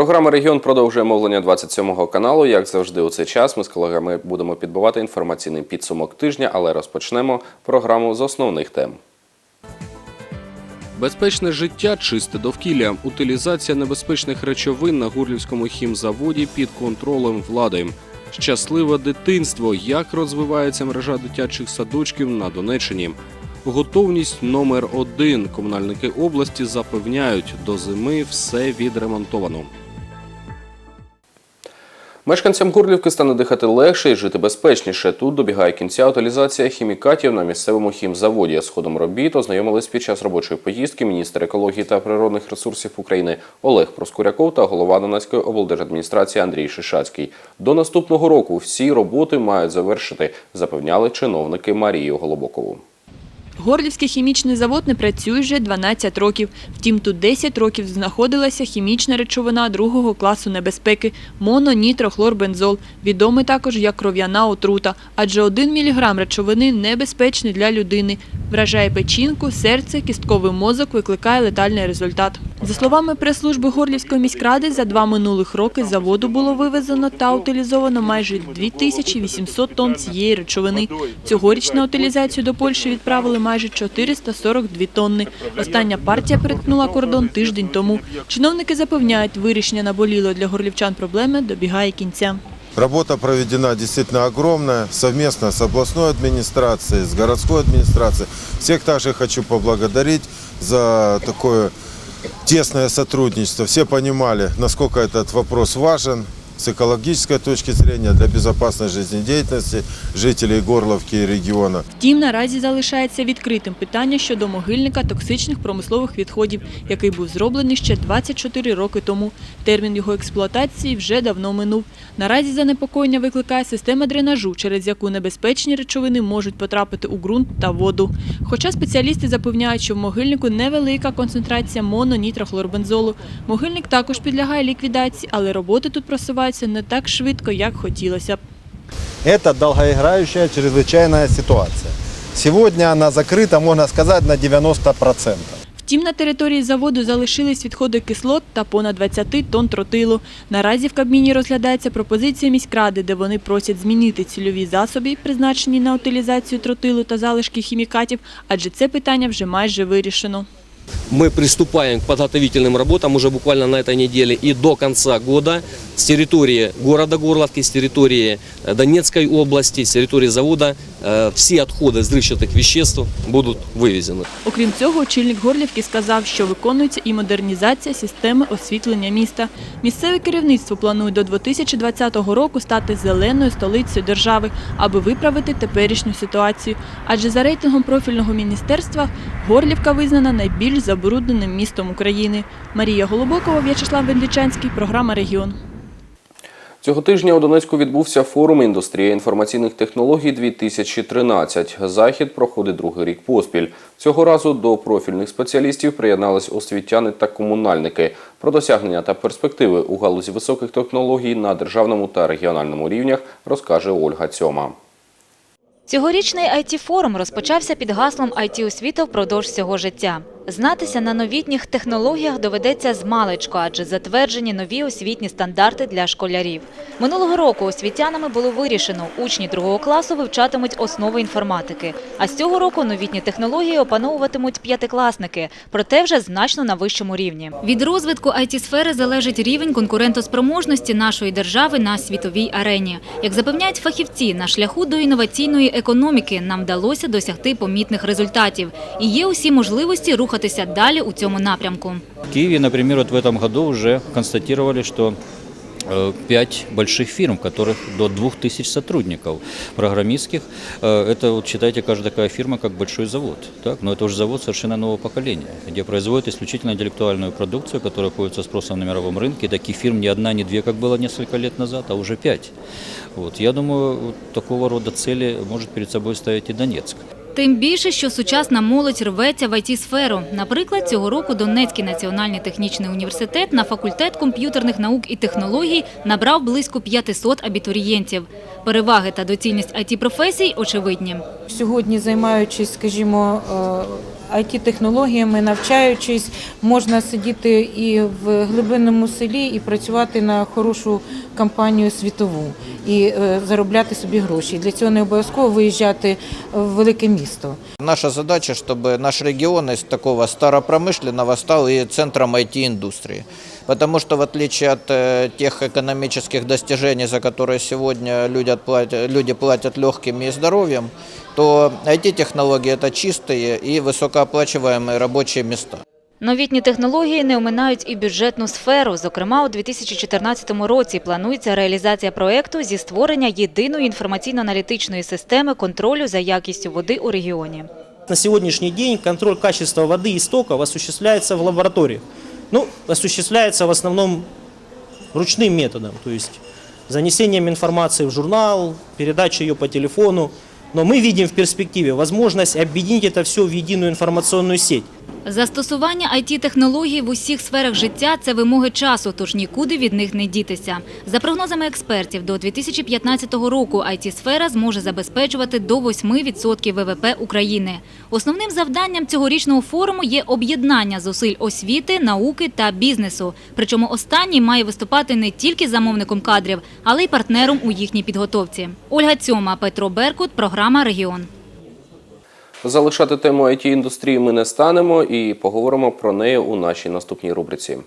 Програма Регіон продовжує мовлення 27-го каналу. Як завжди, у цей час ми з колегами будемо підбивати інформаційний підсумок тижня, але розпочнемо програму з основних тем. Безпечне життя, чисте довкілля, утилізація небезпечних речовин на гурлівському хімзаводі під контролем влади. Щасливе дитинство. Як розвивається мережа дитячих садочків на Донеччині. Готовність номер один. Комунальники області запевняють, до зими все відремонтовано. Мешканцям Гурлівки стане дихати легше і жити безпечніше. Тут добігає кінця утилізація хімікатів на місцевому хімзаводі. З ходом робіт ознайомились під час робочої поїздки міністр екології та природних ресурсів України Олег Проскуряков та голова Донецької облдержадміністрації Андрій Шишацький. До наступного року всі роботи мають завершити, запевняли чиновники Марію Голобокову. Горлівський хімічний завод не працює вже 12 років. Втім, тут 10 років знаходилася хімічна речовина другого класу небезпеки – мононітрохлорбензол, відомий також як кров'яна отрута, адже 1 мг речовини небезпечний для людини. Вражає печінку, серце, кістковий мозок, викликає летальний результат. За словами прес-служби Горлівської міськради, за два минулих роки з заводу було вивезено та утилізовано майже 2800 тонн цієї речовини. Цьогоріч на утилізацію до Польщі відправили майже 442 тонни. Остання партія перетнула кордон тиждень тому. Чиновники запевняють, вирішення наболіло для горлівчан проблеми добігає кінця. Работа проведена действительно огромная, совместно с областной администрацией, с городской администрацией. Всех также хочу поблагодарить за такое тесное сотрудничество. Все понимали, насколько этот вопрос важен с экологической точки зрения для безопасной жизнедеятельности жителей Горловки и региона. Втім, наразі залишається відкритим питання щодо могильника токсичних промислових відходів, який був зроблений ще 24 роки тому. Термін його експлуатації вже давно минув. Наразі занепокоєння викликає система дренажу, через яку небезпечні речовини можуть потрапити у ґрунт та воду. Хоча спеціалісти запевняють, що в могильнику невелика концентрація мононітрохлорбензолу. Могильник також підлягає ліквідації, але роботи тут просуваються не так швидко, як хотілося б. Это долгоиграющая чрезвычайная ситуация. Сегодня она закрыта, можно сказать, на 90%. Втім, на території заводу залишились відходи кислот та понад 20 тонн тротилу. Наразі в Кабміні розглядається пропозиція міськради, де вони просять змінити цільові засоби, призначені на утилізацію тротилу та залишки хімікатів, адже це питання вже майже вирішено. Мы приступаем к подготовительным работам уже буквально на этой неделе и до конца года с территории города Горловки, с территории э, Донецкой области, с территории завода э, все отходы взрывчатых веществ будут вывезены. Окрім цього, очільник Горлівки сказав, що виконується і модернізація системи освітлення міста. Місцеве керівництво планує до 2020 року стати зеленою столицею держави, аби виправити теперішню ситуацію. Адже за рейтингом профільного міністерства Горлівка визнана найбільш забрудненим містом України. Марія Голубокова, В'ячеслав Венлічанський, програма Регіон. Цього тижня у Донецьку відбувся форум «Індустрія інформаційних технологій 2013. Захід проходить другий рік поспіль. Цього разу до профільних спеціалістів приєднались освітяни та комунальники. Про досягнення та перспективи у галузі високих технологій на державному та регіональному рівнях розкаже Ольга Цьома. Цьогорічний IT-форум розпочався під гаслом IT-освіта впродовж всього життя. Знатися на новітніх технологіях доведеться з адже затверджені нові освітні стандарти для школярів. Минулого року освітянами було вирішено, учні другого класу вивчатимуть основи інформатики. А з цього року новітні технології опановуватимуть п'ятикласники, проте вже значно на вищому рівні. Від розвитку IT-сфери залежить рівень конкурентоспроможності нашої держави на світовій арені. Як запевняють фахівці, на шляху до інноваційної економіки нам вдалося досягти помітних результатів. І є усі можливості рухатися далі у цьому напрямку. В Киеве, например, вот в этом году уже констатировали, что э, пять больших фирм, в которых до 2000 сотрудников программистских. Э, Это, вот, считайте, каждая такая фирма как большой завод. Так? Но это уже завод совершенно нового поколения, где производят исключительно интеллектуальную продукцию, которая пользуется спросом на мировом рынке. Таких фирм не одна, не две, как было несколько лет назад, а уже пять. Вот. Я думаю, такого рода цели может перед собой ставить и Донецк. Тим більше, що сучасна молодь рветься в IT-сферу. Наприклад, цього року Донецький національний технічний університет на факультет комп'ютерних наук і технологій набрав близько 500 абітурієнтів. Переваги та доцільність IT-професій очевидні. Сьогодні, займаючись, скажімо, е, IT-технологіями, навчаючись, можна сидіти і в глибинному селі і працювати на хорошу компанію світову і е, заробляти собі гроші. Для цього не обов'язково виїжджати в велике місто. Наша задача, чтобы наш регион из такого старопромышленного стал и центром IT-индустрии. Потому что в отличие от э, тех экономических достижений, за которые сегодня люди платят, люди платят легким и здоровьем, то IT-технологии – это чистые и высокооплачиваемые рабочие места. Новітні технології не оминають і бюджетну сферу. Зокрема, у 2014 році планується реалізація проекту зі створення єдиної інформаційно-аналітичної системи контролю за якістю води у регіоні. На сегодняшний день контроль качества воды и истоков осуществляется в лабораториях. Ну, осуществляется в основном ручным методом, то есть занесением информации в журнал, передачей ее по телефону. Но мы видим в перспективе возможность объединить это все в единую информационную сеть. Застосування IT-технологій в усіх сферах життя – це вимоги часу, тож нікуди від них не дітися. За прогнозами експертів, до 2015 року IT-сфера зможе забезпечувати до 8% ВВП України. Основним завданням цьогорічного форуму є об'єднання зусиль освіти, науки та бізнесу. Причому останній має виступати не тільки замовником кадрів, але й партнером у їхній підготовці. Ольга Цьома, Петро Беркут, програма «Регіон». Залишати тему it індустрії ми не станемо і поговоримо про неї у нашій наступній рубриці.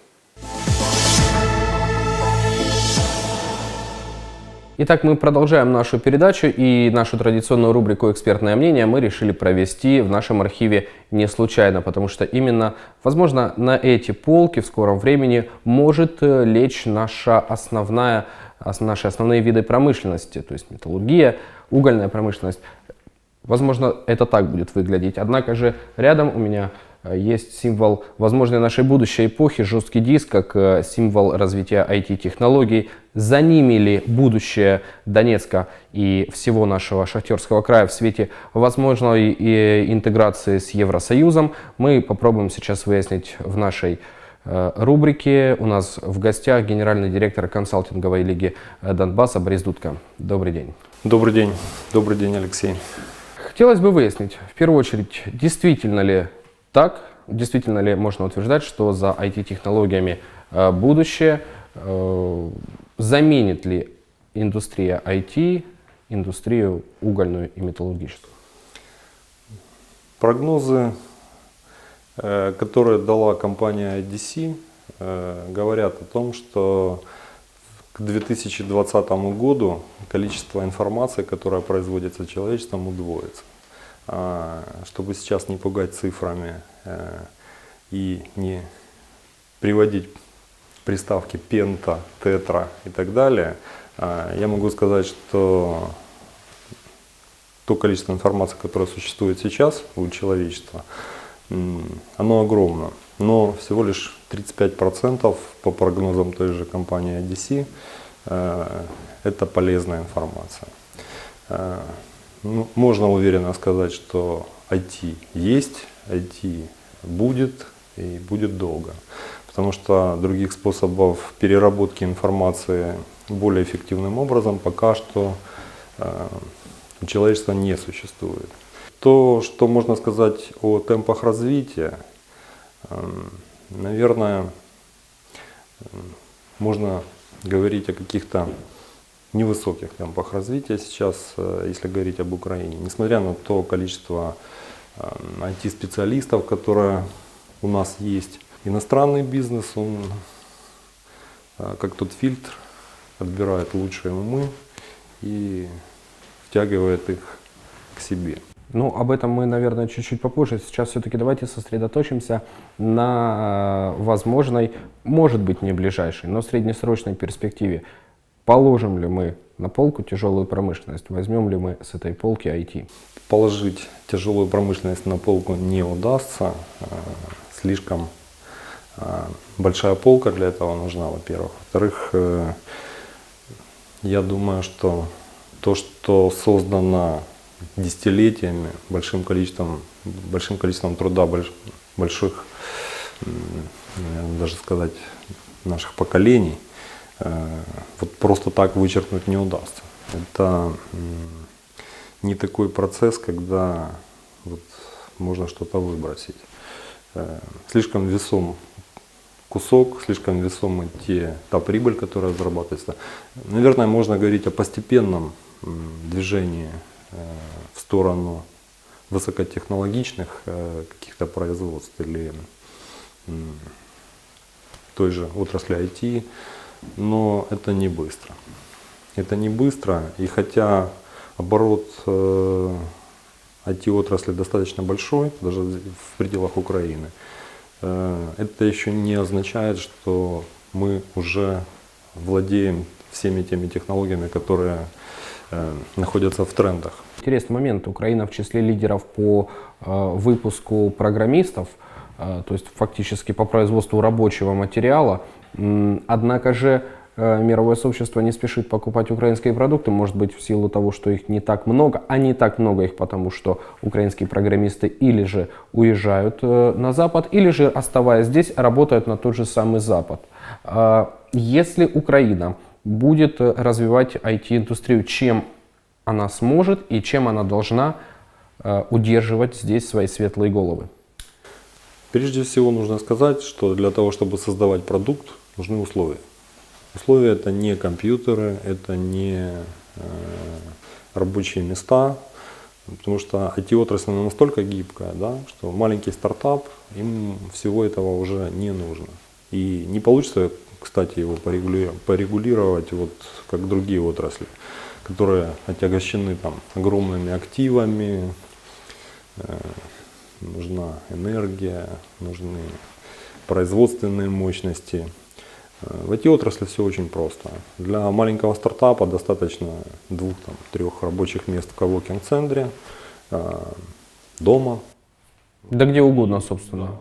Итак, мы продолжаем нашу передачу и нашу традиционную рубрику «Экспертное мнение» мы решили провести в нашем архиве не случайно, потому что именно, возможно, на эти полки в скором времени может э, лечь наша основная, ос- наши основные виды промышленности, то есть металлургия, угольная промышленность. Возможно, это так будет выглядеть. Однако же рядом у меня э, есть символ возможной нашей будущей эпохи, жесткий диск, как э, символ развития IT-технологий. За ними ли будущее Донецка и всего нашего шахтерского края в свете возможной э, интеграции с Евросоюзом, мы попробуем сейчас выяснить в нашей рубрике. У нас в гостях генеральный директор консалтинговой лиги Донбасса Борис Дудко. Добрый день. Добрый день. Добрый день, Алексей. Хотелось бы выяснить, в первую очередь, действительно ли так, действительно ли можно утверждать, что за IT-технологиями э, будущее, э, заменит ли индустрия IT индустрию угольную и металлургическую? Прогнозы, э, которые дала компания IDC, говорят о том, что к 2020 году количество информации, которая производится человечеством, удвоится. А, Чтобы сейчас не пугать цифрами э, и не приводить приставки пента, тетра и так далее, а, я могу сказать, что то количество информации, которое существует сейчас у человечества, оно огромно. Но всего лишь 35% по прогнозам той же компании IDC э, это полезная информация. Э, ну, можно уверенно сказать, что IT есть, IT будет и будет долго. Потому что других способов переработки информации более эффективным образом пока что э, у человечества не существует. То, что можно сказать о темпах развития, эм, наверное, можно говорить о каких-то невысоких темпах развития сейчас, э, если говорить об Украине. Несмотря на то количество IT-специалистов, которое у нас есть, иностранный бизнес, он э, как тот фильтр отбирает лучшие умы и втягивает их к себе. Ну, об этом мы, наверное, чуть-чуть попозже. Сейчас все-таки давайте сосредоточимся на э, возможной, может быть, не ближайшей, но среднесрочной перспективе. Положим ли мы на полку тяжелую промышленность? Возьмем ли мы с этой полки IT? Положить тяжелую промышленность на полку не удастся. Э, Слишком э, большая полка для этого нужна, во-первых. Во-вторых, я думаю, что то, что создано десятилетиями, большим количеством, большим количеством труда больш- больших, даже сказать, наших поколений, э, вот просто так вычеркнуть не удастся. Это не такой процесс, когда вот можно что-то выбросить. Э, Слишком весом кусок, слишком весомы те, та прибыль, которая зарабатывается. Наверное, можно говорить о постепенном движении в сторону высокотехнологичных э, каких-то производств или той же отрасли IT, но это не быстро. Это не быстро, и хотя оборот э, IT-отрасли достаточно большой, даже в пределах Украины, э, это еще не означает, что мы уже владеем всеми теми технологиями, которые э, находятся в трендах. Интересный момент. Украина в числе лидеров по э, выпуску программистов, э, то есть фактически по производству рабочего материала. Однако же э, мировое сообщество не спешит покупать украинские продукты, может быть в силу того, что их не так много, а не так много их потому, что украинские программисты или же уезжают э, на Запад, или же оставаясь здесь, работают на тот же самый Запад. Если Украина будет э, развивать IT-индустрию, чем она сможет и чем она должна э, удерживать здесь свои светлые головы? Прежде всего нужно сказать, что для того, чтобы создавать продукт, нужны условия. Условия это не компьютеры, это не э, рабочие места, потому что IT-отрасль настолько гибкая, да, что маленький стартап, им всего этого уже не нужно. И не получится, кстати, его порегули- порегулировать, вот, как другие отрасли, которые отягощены там, огромными активами, э, нужна энергия, нужны производственные мощности. Э, В IT-отрасли все очень просто. Для маленького стартапа достаточно двух-трех рабочих мест в коворкинг-центре, э, дома, Да где угодно, собственно.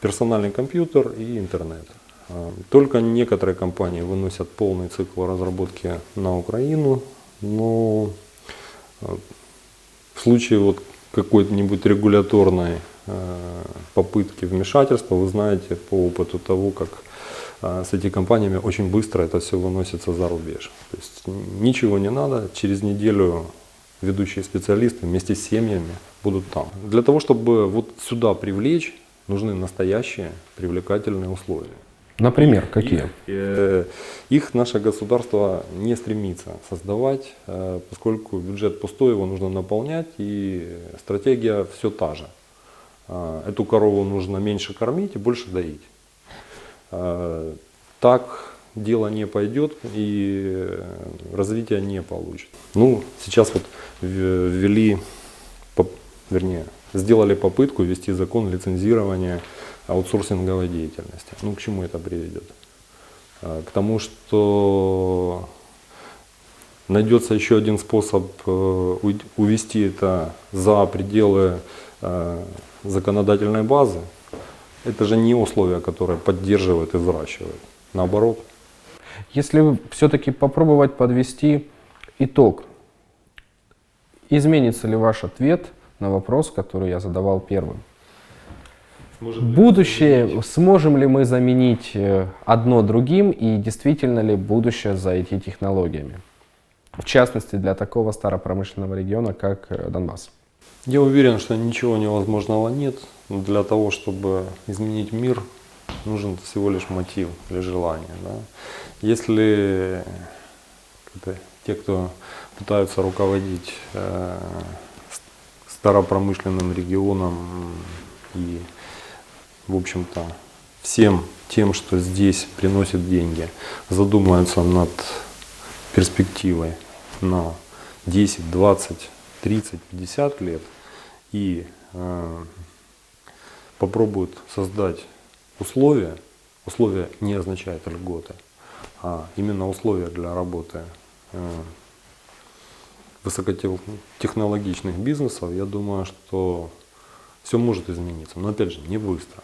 персональный компьютер и интернет. А, Только некоторые компании выносят полный цикл разработки на Украину, но а, в случае вот какой-нибудь регуляторной э, попытки вмешательства, вы знаете по опыту того, как а, с этими компаниями очень быстро это все выносится за рубеж. То есть ничего не надо, через неделю ведущие специалисты вместе с семьями будут там. Для того, чтобы вот сюда привлечь, нужны настоящие привлекательные условия. Например, какие? Их, э, их наше государство не стремится создавать, э, поскольку бюджет пустой, его нужно наполнять, и стратегия все та же. А, Эту корову нужно меньше кормить и больше доить. А, Так дело не пойдет и э, развития не получит. Ну, сейчас вот ввели, вернее, сделали попытку ввести закон лицензирования аутсорсинговой деятельности. Ну, к чему это приведет? А, К тому, что найдется еще один способ э, увести это за пределы э, законодательной базы. Это же не условия, которые поддерживают и взращивают. Наоборот. Если все-таки попробовать подвести итог, изменится ли ваш ответ на вопрос, который я задавал первым? Будущее, сможем ли мы заменить э, одно другим и действительно ли будущее за IT-технологиями? В частности, для такого старопромышленного региона, как э, Донбасс. Я уверен, что ничего невозможного нет. Для того, чтобы изменить мир, нужен всего лишь мотив или желание. Да? Если это те, кто пытаются руководить э, старопромышленным регионом и, в общем-то, всем тем, что здесь приносит деньги, задумаются над перспективой на 10, 20, 30, 50 лет и э, попробуют создать условия, условия не означает льготы, а именно условия для работы э, высокотехнологичных бизнесов, я думаю, что все может измениться. Но опять же, не быстро.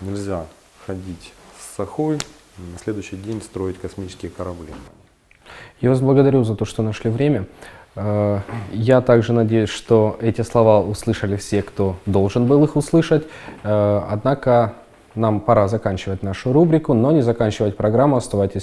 Нельзя ходить с сахой, на следующий день строить космические корабли. Я вас благодарю за то, что нашли время. Э, Я также надеюсь, что эти слова услышали все, кто должен был их услышать. Э, Однако нам пора заканчивать нашу рубрику, но не заканчивать программу. Оставайтесь